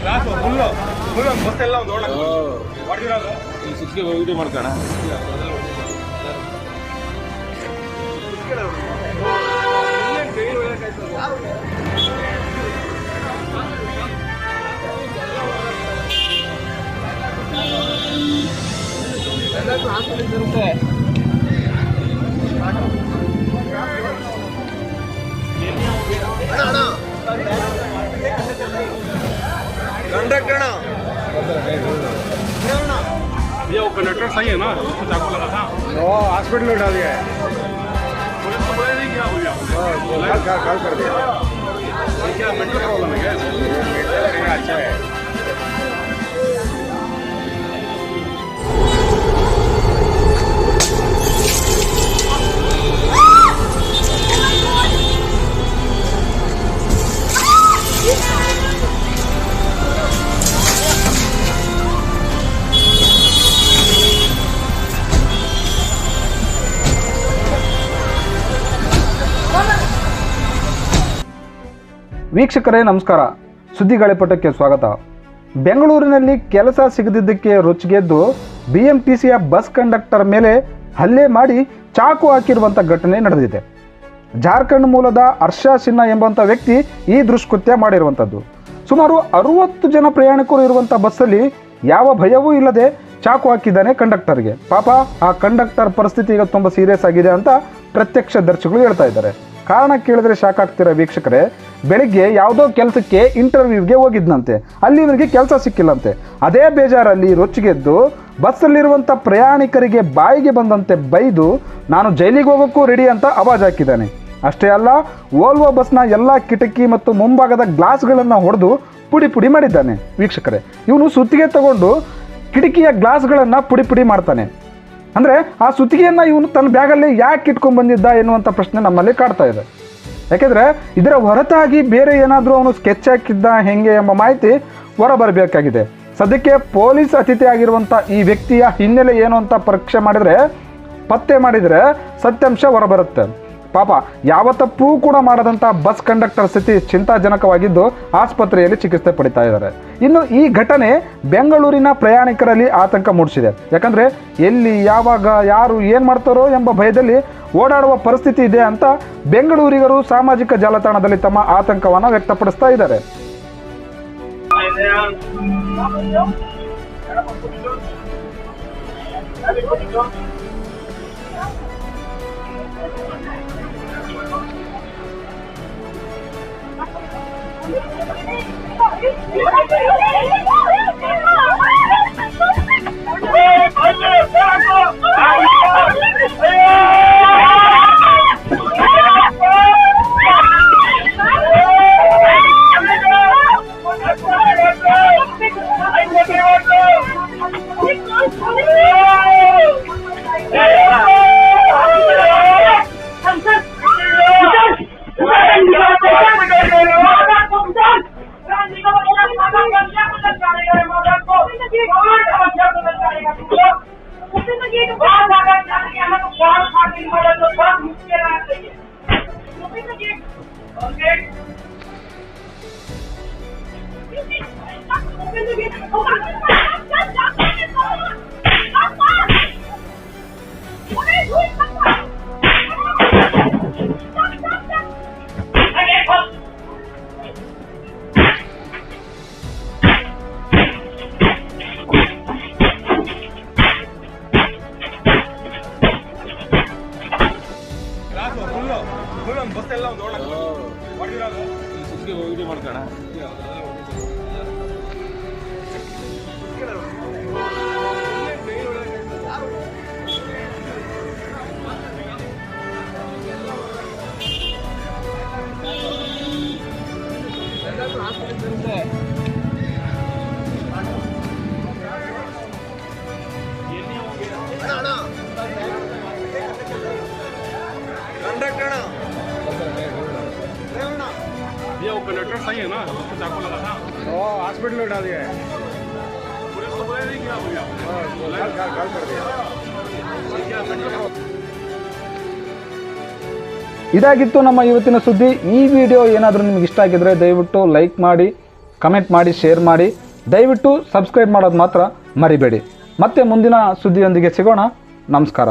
Class full full ಒಂದು bus ಎಲ್ಲ ಒಂದು ಓಡಕ್ಕೆ ಹೊಡೆದಿರೋದು ಈ ಸಿಕ್ಸ್ಗೆ ವಿಡಿಯೋ ಮಾಡ್ಕೋಣ कंडक्टर ना। भैया वो कंडक्टर सही है ना? उसको चाकू लगा था। वो हॉस्पिटल में डाल दिया है। पुलिस को बोला नहीं क्या भैया कॉल कॉल कॉल कर दिया। क्या मेंटल प्रॉब्लम है क्या? अच्छा है। ವೀಕ್ಷಕರೇ, ನಮಸ್ಕಾರ. ಸುದ್ದಿ ಗಾಳಿಪಟಕ್ಕೆ ಸ್ವಾಗತ. ಬೆಂಗಳೂರಿನಲ್ಲಿ ಕೆಲಸ ಸಿಗದಿದ್ದಕ್ಕೆ ರೊಚ್ಚಿಗೆದ್ದು ಬಿ ಎಂ ಬಸ್ ಕಂಡಕ್ಟರ್ ಮೇಲೆ ಹಲ್ಲೆ ಮಾಡಿ ಚಾಕು ಹಾಕಿರುವಂಥ ಘಟನೆ ನಡೆದಿದೆ. ಜಾರ್ಖಂಡ್ ಮೂಲದ ಹರ್ಷ ಸಿನ್ಹಾ ಎಂಬಂಥ ವ್ಯಕ್ತಿ ಈ ದುಷ್ಕೃತ್ಯ ಮಾಡಿರುವಂಥದ್ದು ಸುಮಾರು ಅರುವತ್ತು ಜನ ಪ್ರಯಾಣಿಕರು ಇರುವಂಥ ಬಸ್ಸಲ್ಲಿ ಯಾವ ಭಯವೂ ಇಲ್ಲದೆ ಚಾಕು ಹಾಕಿದ್ದಾನೆ ಕಂಡಕ್ಟರ್ಗೆ. ಪಾಪ, ಆ ಕಂಡಕ್ಟರ್ ಪರಿಸ್ಥಿತಿ ಈಗ ತುಂಬ ಸೀರಿಯಸ್ ಆಗಿದೆ ಅಂತ ಪ್ರತ್ಯಕ್ಷದರ್ಶಿಗಳು ಹೇಳ್ತಾ ಇದ್ದಾರೆ. ಕಾರಣ ಕೇಳಿದ್ರೆ ಶಾಕ್ ಆಗ್ತಿರೋ ವೀಕ್ಷಕರೇ? ಬೆಳಿಗ್ಗೆ ಯಾವುದೋ ಕೆಲಸಕ್ಕೆ ಇಂಟರ್ವ್ಯೂಗೆ ಹೋಗಿದ್ನಂತೆ. ಅಲ್ಲಿ ಇವರಿಗೆ ಕೆಲಸ ಸಿಕ್ಕಿಲ್ಲಂತೆ. ಅದೇ ಬೇಜಾರಲ್ಲಿ ರೊಚ್ಚಿಗೆದ್ದು ಬಸ್ಸಲ್ಲಿರುವಂಥ ಪ್ರಯಾಣಿಕರಿಗೆ ಬಾಯಿಗೆ ಬಂದಂತೆ ಬೈದು, ನಾನು ಜೈಲಿಗೆ ಹೋಗೋಕ್ಕೂ ರೆಡಿ ಅಂತ ಆವಾಜ್ ಹಾಕಿದ್ದಾನೆ. ಅಷ್ಟೇ ಅಲ್ಲ ಓಲ್ವೋ ಬಸ್ನ ಎಲ್ಲ ಕಿಟಕಿ ಮತ್ತು ಮುಂಭಾಗದ ಗ್ಲಾಸ್ಗಳನ್ನು ಹೊಡೆದು ಪುಡಿ ಪುಡಿ ಮಾಡಿದ್ದಾನೆ. ವೀಕ್ಷಕರೇ, ಇವನು ಸುತ್ತಿಗೆ ತಗೊಂಡು ಕಿಟಕಿಯ ಗ್ಲಾಸ್ಗಳನ್ನು ಪುಡಿ ಪುಡಿ ಮಾಡ್ತಾನೆ. ಅಂದರೆ ಆ ಸುತ್ತಿಗೆಯನ್ನು ಇವನು ತನ್ನ ಬ್ಯಾಗಲ್ಲಿ ಯಾಕೆ ಇಟ್ಕೊಂಡು ಬಂದಿದ್ದ ಎನ್ನುವಂಥ ಪ್ರಶ್ನೆ ನಮ್ಮಲ್ಲಿ ಕಾಡ್ತಾ ಇದೆ. ಯಾಕೆಂದರೆ ಇದರ ಹೊರತಾಗಿ ಬೇರೆ ಏನಾದರೂ ಅವನು ಸ್ಕೆಚ್ ಹಾಕಿದ್ದ ಹೆಂಗೆ ಎಂಬ ಮಾಹಿತಿ ಹೊರಬರಬೇಕಾಗಿದೆ. ಸದ್ಯಕ್ಕೆ ಪೊಲೀಸ್ ಅತಿಥಿ ಆಗಿರುವಂಥ ಈ ವ್ಯಕ್ತಿಯ ಹಿನ್ನೆಲೆ ಏನು ಅಂತ ಪರೀಕ್ಷೆ ಮಾಡಿದರೆ, ಪತ್ತೆ ಮಾಡಿದರೆ ಸತ್ಯಾಂಶ ಹೊರಬರುತ್ತೆ. ಪಾಪ ಯಾವ ತಪ್ಪೂ ಕೂಡ ಮಾಡದಂಥ ಬಸ್ ಕಂಡಕ್ಟರ್ ಸ್ಥಿತಿ ಚಿಂತಾಜನಕವಾಗಿದ್ದು ಆಸ್ಪತ್ರೆಯಲ್ಲಿ ಚಿಕಿತ್ಸೆ ಪಡಿತಾ ಇದ್ದಾರೆ. ಇನ್ನು ಈ ಘಟನೆ ಬೆಂಗಳೂರಿನ ಪ್ರಯಾಣಿಕರಲ್ಲಿ ಆತಂಕ ಮೂಡಿಸಿದೆ. ಯಾಕಂದರೆ ಎಲ್ಲಿ, ಯಾವಾಗ, ಯಾರು, ಏನು ಮಾಡ್ತಾರೋ ಎಂಬ ಭಯದಲ್ಲಿ ಓಡಾಡುವ ಪರಿಸ್ಥಿತಿ ಇದೆ ಅಂತ ಬೆಂಗಳೂರಿಗರು ಸಾಮಾಜಿಕ ಜಾಲತಾಣದಲ್ಲಿ ತಮ್ಮ ಆತಂಕವನ್ನು ವ್ಯಕ್ತಪಡಿಸ್ತಾ ಇದ್ದಾರೆ. Thank you. Okay. ಕ್ಲಾಸ್ ಈ ಸಿಕ್ಸ್ಗೆ ವಿಡಿಯೋ ಮಾಡ್ಕೋಣ भैया वो कंडक्टर सही है ना उसको चाकू लगा था वो हॉस्पिटल में डाल दिया है पुलिस को बोला नहीं क्या भैया कॉल कॉल कॉल कर दिया क्या मेंटल प्रॉब्लम ಇದಾಗಿತ್ತು ನಮ್ಮ ಇವತ್ತಿನ ಸುದ್ದಿ ಈ ವಿಡಿಯೋ ಏನಾದರೂ ನಿಮ್ಗೆ ಇಷ್ಟ ಆಗಿದ್ರೆ ದಯವಿಟ್ಟು ಲೈಕ್ ಮಾಡಿ ಕಮೆಂಟ್ ಮಾಡಿ ಶೇರ್ ಮಾಡಿ ದಯವಿಟ್ಟು ಸಬ್ಸ್ಕ್ರೈಬ್ ಮಾಡೋದು ಮಾತ್ರ ಮರಿಬೇಡಿ ಮತ್ತೆ ಮುಂದಿನ ಸುದ್ದಿಯೊಂದಿಗೆ ಸಿಗೋಣ ನಮಸ್ಕಾರ